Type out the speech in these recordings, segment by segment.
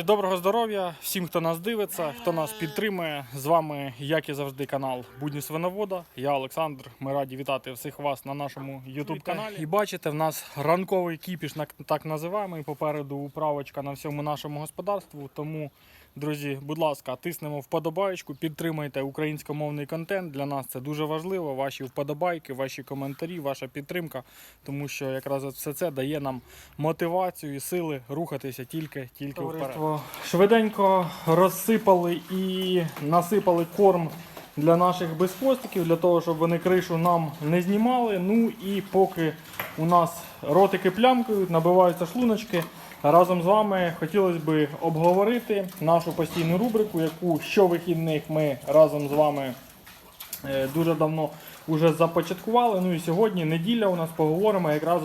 Доброго здоров'я всім, хто нас дивиться, хто нас підтримує. З вами, як і завжди, канал Будні Свиновода. Я Олександр. Ми раді вітати всіх вас на нашому youtube каналі. І бачите, в нас ранковий кіпіш, так називаємо. І попереду управочка на всьому нашому господарству. Тому, друзі, будь ласка, тиснемо вподобайку, підтримайте українськомовний контент. Для нас це дуже важливо. Ваші вподобайки, ваші коментарі, ваша підтримка, тому що якраз все це дає нам мотивацію і сили рухатися тільки, тільки вперед. Швиденько розсипали і насипали корм для наших безхвостиків, для того, щоб вони кришу нам не знімали. Ну і поки у нас ротики плямкають, набиваються шлуночки. Разом з вами хотілося б обговорити нашу постійну рубрику, яку щовихідних ми разом з вами е, дуже давно вже започаткували. Ну і сьогодні неділя у нас поговоримо якраз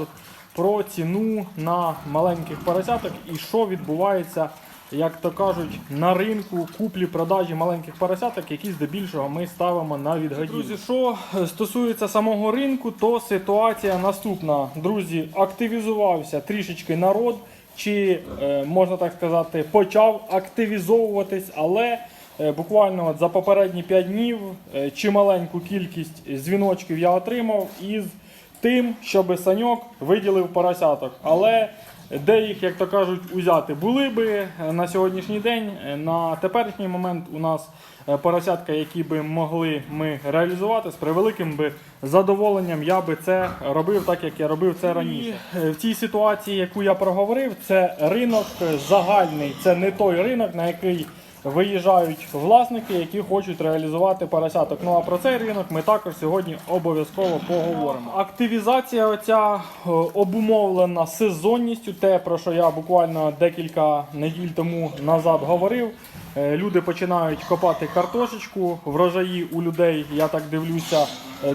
про ціну на маленьких поросяток і що відбувається, як то кажуть, на ринку куплі-продажі маленьких поросяток, які здебільшого ми ставимо на відгодів. Друзі, що стосується самого ринку, то ситуація наступна. Друзі, активізувався трішечки народ. Чи е, можна так сказати, почав активізовуватись, але Е, Буквально от за попередні 5 днів е, чималеньку кількість дзвіночків я отримав із тим, щоб саньок виділив поросяток. Але де їх, як то кажуть, узяти були би е, на сьогоднішній день. Е, На теперішній момент у нас е, поросятка, які би могли ми реалізувати з превеликим би задоволенням. Я би це робив так, як я робив це раніше. І В цій ситуації, яку я проговорив, це ринок загальний, це не той ринок, на який виїжджають власники, які хочуть реалізувати поросяток. Ну а про цей ринок ми також сьогодні обов'язково поговоримо. Активізація оця е, обумовлена сезонністю, те про що я буквально декілька неділь тому назад говорив. Е, Люди починають копати картошечку, врожаї у людей, я так дивлюся,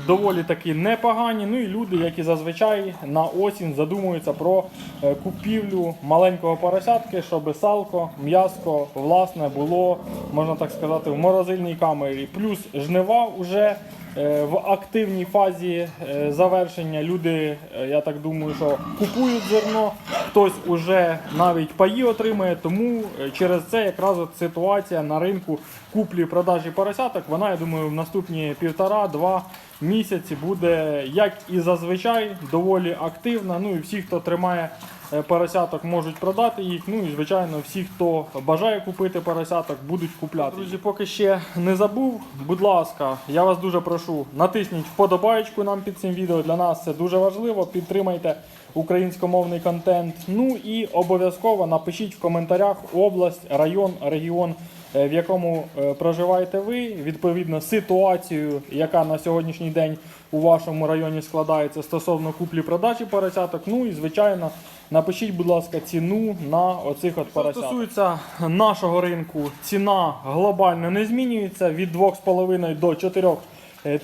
доволі таки непогані. Ну і люди, які зазвичай на осінь задумуються про е, купівлю маленького поросятки, щоб салко, м'яско власне було, можна так сказати, в морозильній камері. Плюс жнива вже е, в активній фазі е, завершення. Люди, е, я так думаю, що купують зерно, хтось уже навіть паї отримує. Тому е, через це якраз от ситуація на ринку куплі-продажі поросяток. Вона, я думаю, в наступні півтора-два місяці буде, як і зазвичай, доволі активна. Ну і всі, хто тримає е, поросяток, можуть продати їх. Ну і звичайно, всі, хто бажає купити поросяток, будуть купляти. Друзі, поки ще не забув, будь ласка, я вас дуже прошу, натисніть вподобаєчку нам під цим відео. Для нас це дуже важливо. Підтримайте українськомовний контент. Ну і обов'язково напишіть в коментарях область, район, регіон. Е, В якому е, проживаєте ви, відповідно ситуацію, яка на сьогоднішній день у вашому районі складається стосовно куплі-продажі поросяток. Ну і звичайно, напишіть, будь ласка, ціну на оцих от поросяток. Що стосується нашого ринку, ціна глобально не змінюється від 2,5 до 4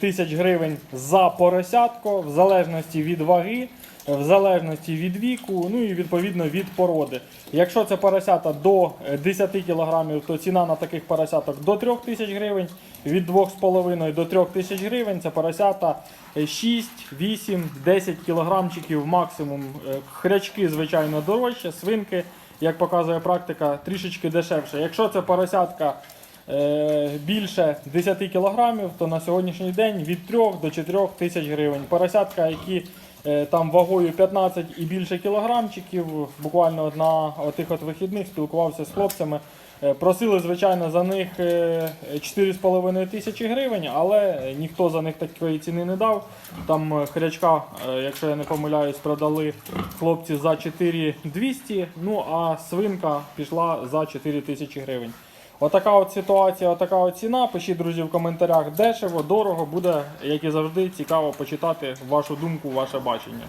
тисяч гривень за поросятко, в залежності від ваги в залежності від віку, ну і відповідно від породи. Якщо це поросята до е, 10 кг, то ціна на таких поросяток до 3 тисяч гривень, від 2,5 до 3 тисяч гривень це поросята е, 6, 8, 10 кілограмчиків максимум. Е, Хрячки, звичайно, дорожче, свинки, як показує практика, трішечки дешевше. Якщо це поросятка е, більше 10 кілограмів, то на сьогоднішній день від 3 до 4 тисяч гривень. Поросятка, які е, там вагою 15 і більше кілограмчиків, буквально на отих от вихідних спілкувався з хлопцями. Е, Просили, звичайно, за них е, 4,5 тисячі гривень, але ніхто за них такої ціни не дав. Там е, хрячка, е, якщо я не помиляюсь, продали хлопці за 4200, ну а свинка пішла за 4 тисячі гривень. Отака от ситуація, отака от ціна. Пишіть, друзі, в коментарях дешево, дорого. Буде, як і завжди, цікаво почитати вашу думку, ваше бачення.